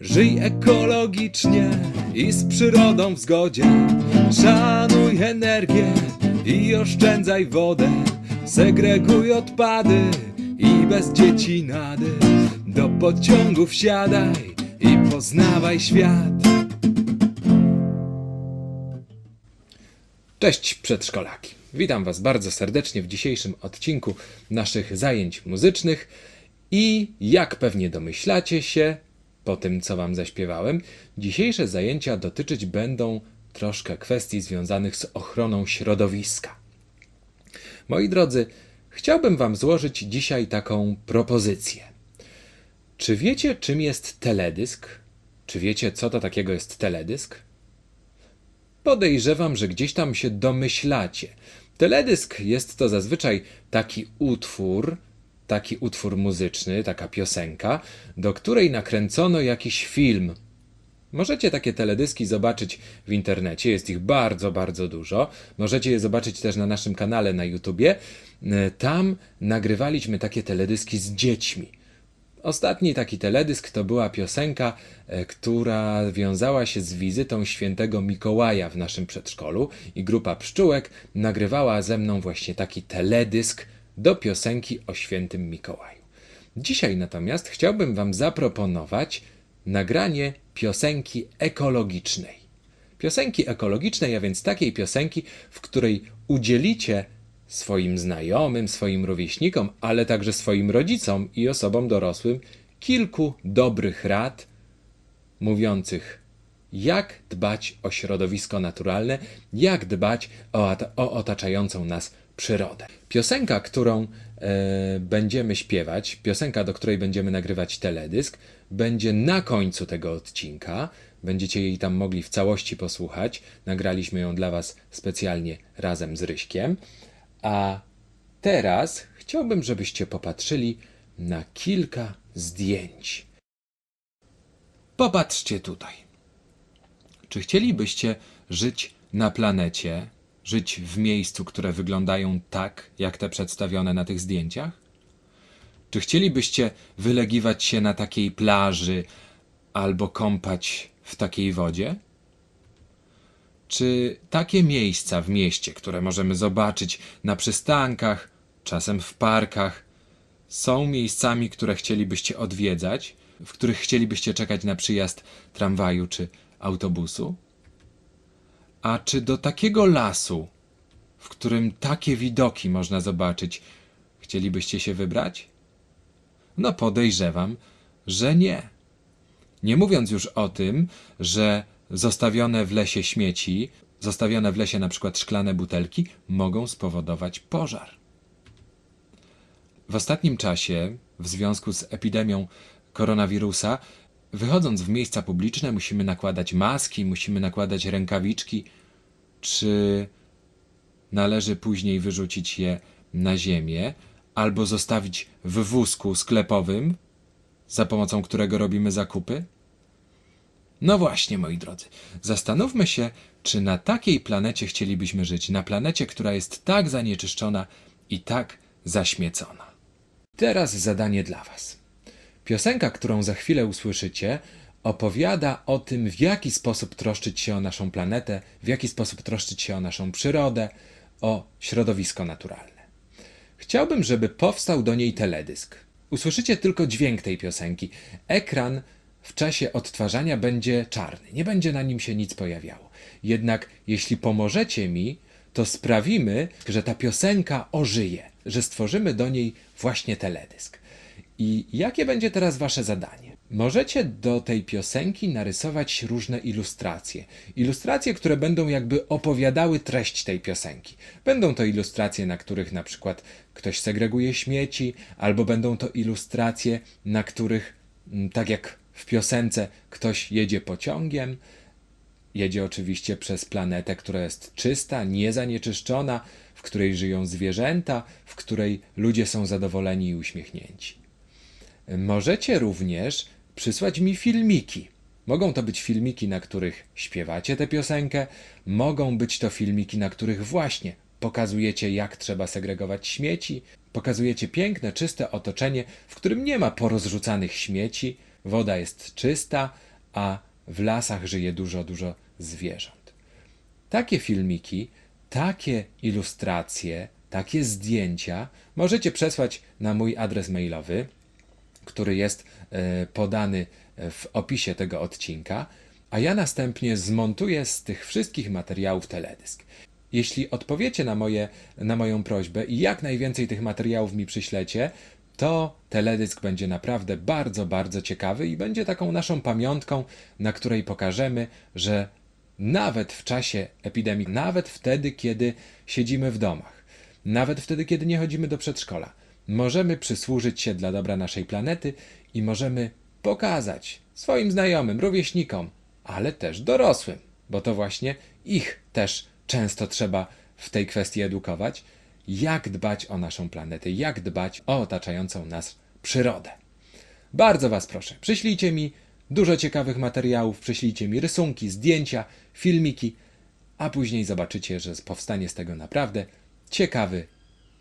Żyj ekologicznie i z przyrodą w zgodzie. Szanuj energię i oszczędzaj wodę. Segreguj odpady i bez dzieci nady. Do pociągu wsiadaj i poznawaj świat. Cześć przedszkolaki. Witam Was bardzo serdecznie w dzisiejszym odcinku naszych zajęć muzycznych. I jak pewnie domyślacie się, po tym co Wam zaśpiewałem, dzisiejsze zajęcia dotyczyć będą troszkę kwestii związanych z ochroną środowiska. Moi drodzy, chciałbym Wam złożyć dzisiaj taką propozycję. Czy wiecie, czym jest teledysk? Czy wiecie, co to takiego jest teledysk? Podejrzewam, że gdzieś tam się domyślacie. Teledysk jest to zazwyczaj taki utwór, taki utwór muzyczny, taka piosenka, do której nakręcono jakiś film. Możecie takie teledyski zobaczyć w internecie, jest ich bardzo, bardzo dużo. Możecie je zobaczyć też na naszym kanale na YouTubie. E, Tam nagrywaliśmy takie teledyski z dziećmi. Ostatni taki teledysk to była piosenka, e, która wiązała się z wizytą świętego Mikołaja w naszym przedszkolu i grupa pszczółek nagrywała ze mną właśnie taki teledysk do piosenki o świętym Mikołaju. Dzisiaj natomiast chciałbym Wam zaproponować nagranie piosenki ekologicznej. Piosenki ekologicznej, a więc takiej piosenki, w której udzielicie swoim znajomym, swoim rówieśnikom, ale także swoim rodzicom i osobom dorosłym kilku dobrych rad mówiących, jak dbać o środowisko naturalne, jak dbać o, o otaczającą nas przyrodę. Piosenka, którą e, będziemy śpiewać, piosenka, do której będziemy nagrywać teledysk, będzie na końcu tego odcinka. Będziecie jej tam mogli w całości posłuchać. Nagraliśmy ją dla Was specjalnie razem z Ryśkiem. A teraz chciałbym, żebyście popatrzyli na kilka zdjęć. Popatrzcie tutaj. Czy chcielibyście żyć na planecie, żyć w miejscu, które wyglądają tak, jak te przedstawione na tych zdjęciach? Czy chcielibyście wylegiwać się na takiej plaży albo kąpać w takiej wodzie? Czy takie miejsca w mieście, które możemy zobaczyć na przystankach, czasem w parkach, są miejscami, które chcielibyście odwiedzać, w których chcielibyście czekać na przyjazd tramwaju czy autobusu? A czy do takiego lasu, w którym takie widoki można zobaczyć, chcielibyście się wybrać? No podejrzewam, że nie. Nie mówiąc już o tym, że zostawione w lesie śmieci, zostawione w lesie na przykład szklane butelki, mogą spowodować pożar. W ostatnim czasie, w związku z epidemią koronawirusa, wychodząc w miejsca publiczne, musimy nakładać maski, musimy nakładać rękawiczki. Czy należy później wyrzucić je na ziemię albo zostawić w wózku sklepowym, za pomocą którego robimy zakupy? No właśnie, moi drodzy, zastanówmy się, czy na takiej planecie chcielibyśmy żyć, na planecie, która jest tak zanieczyszczona i tak zaśmiecona. Teraz zadanie dla Was. Piosenka, którą za chwilę usłyszycie, opowiada o tym, w jaki sposób troszczyć się o naszą planetę, w jaki sposób troszczyć się o naszą przyrodę, o środowisko naturalne. Chciałbym, żeby powstał do niej teledysk. Usłyszycie tylko dźwięk tej piosenki. Ekran w czasie odtwarzania będzie czarny, nie będzie na nim się nic pojawiało. Jednak jeśli pomożecie mi, to sprawimy, że ta piosenka ożyje, że stworzymy do niej właśnie teledysk. I jakie będzie teraz wasze zadanie? Możecie do tej piosenki narysować różne ilustracje. Ilustracje, które będą jakby opowiadały treść tej piosenki. Będą to ilustracje, na których na przykład ktoś segreguje śmieci, albo będą to ilustracje, na których, mm, tak jak w piosence, ktoś jedzie pociągiem, Jedzie oczywiście przez planetę, która jest czysta, niezanieczyszczona, w której żyją zwierzęta, w której ludzie są zadowoleni i uśmiechnięci. Możecie również przysłać mi filmiki. Mogą to być filmiki, na których śpiewacie tę piosenkę, mogą być to filmiki, na których właśnie pokazujecie, jak trzeba segregować śmieci, pokazujecie piękne, czyste otoczenie, w którym nie ma porozrzucanych śmieci, woda jest czysta, a w lasach żyje dużo, dużo zwierząt. Takie filmiki, takie ilustracje, takie zdjęcia możecie przesłać na mój adres mailowy, który jest e, podany w opisie tego odcinka, a ja następnie zmontuję z tych wszystkich materiałów teledysk. Jeśli odpowiecie na, moje, na moją prośbę i jak najwięcej tych materiałów mi przyślecie, to teledysk będzie naprawdę bardzo, bardzo ciekawy i będzie taką naszą pamiątką, na której pokażemy, że nawet w czasie epidemii, nawet wtedy, kiedy siedzimy w domach, nawet wtedy, kiedy nie chodzimy do przedszkola, możemy przysłużyć się dla dobra naszej planety i możemy pokazać swoim znajomym, rówieśnikom, ale też dorosłym, bo to właśnie ich też często trzeba w tej kwestii edukować, jak dbać o naszą planetę, jak dbać o otaczającą nas przyrodę. Bardzo Was proszę, przyślijcie mi dużo ciekawych materiałów, przyślijcie mi rysunki, zdjęcia, filmiki, a później zobaczycie, że powstanie z tego naprawdę ciekawy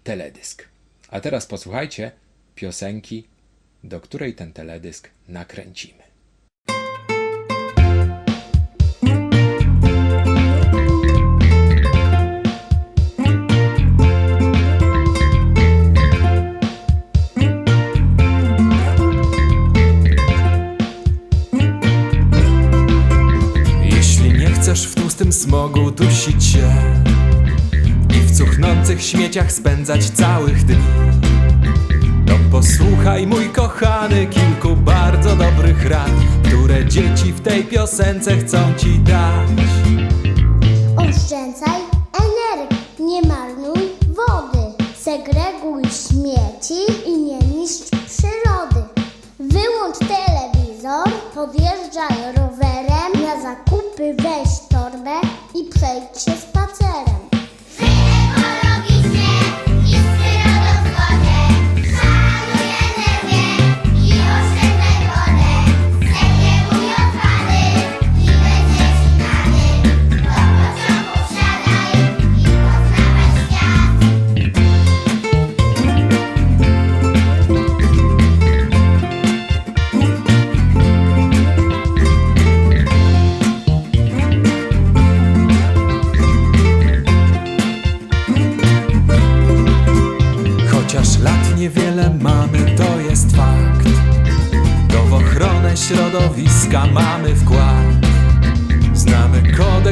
teledysk. A teraz posłuchajcie piosenki, do której ten teledysk nakręcimy. Jeśli nie chcesz w tłustym smogu dusić się cuchnących śmieciach spędzać całych dni, to posłuchaj, mój kochany, kilku bardzo dobrych rad, które dzieci w tej piosence chcą ci dać. Oszczędzaj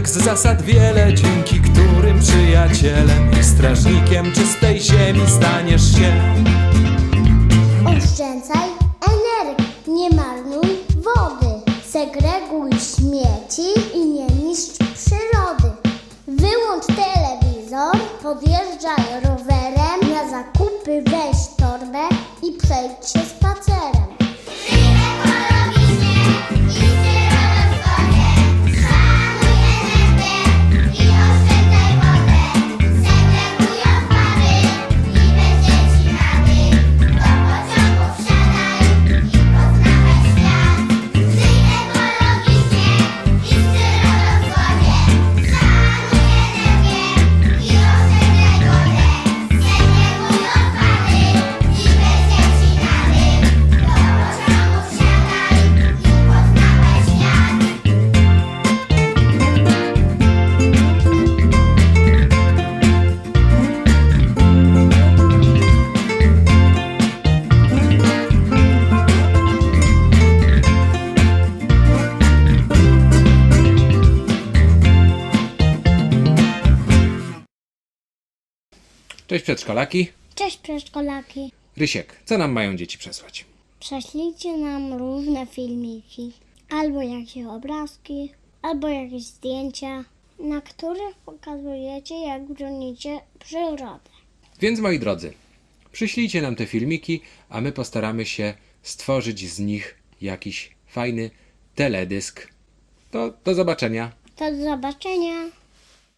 Kodeks zasad wiele, dzięki którym przyjacielem i strażnikiem czystej ziemi staniesz się. Oszczędzaj energii, nie marnuj wody. Segreguj śmieci i nie niszcz przyrody. Wyłącz telewizor, podjeżdżaj rowerem. Na zakupy weź torbę i przejdź się spacerem. Cześć przedszkolaki. Cześć przedszkolaki. Rysiek, co nam mają dzieci przesłać? Prześlijcie nam różne filmiki, albo jakieś obrazki, albo jakieś zdjęcia, na których pokazujecie, jak bronicie przyrodę. Więc moi drodzy, przyślijcie nam te filmiki, a my postaramy się stworzyć z nich jakiś fajny teledysk. To do zobaczenia. Do zobaczenia.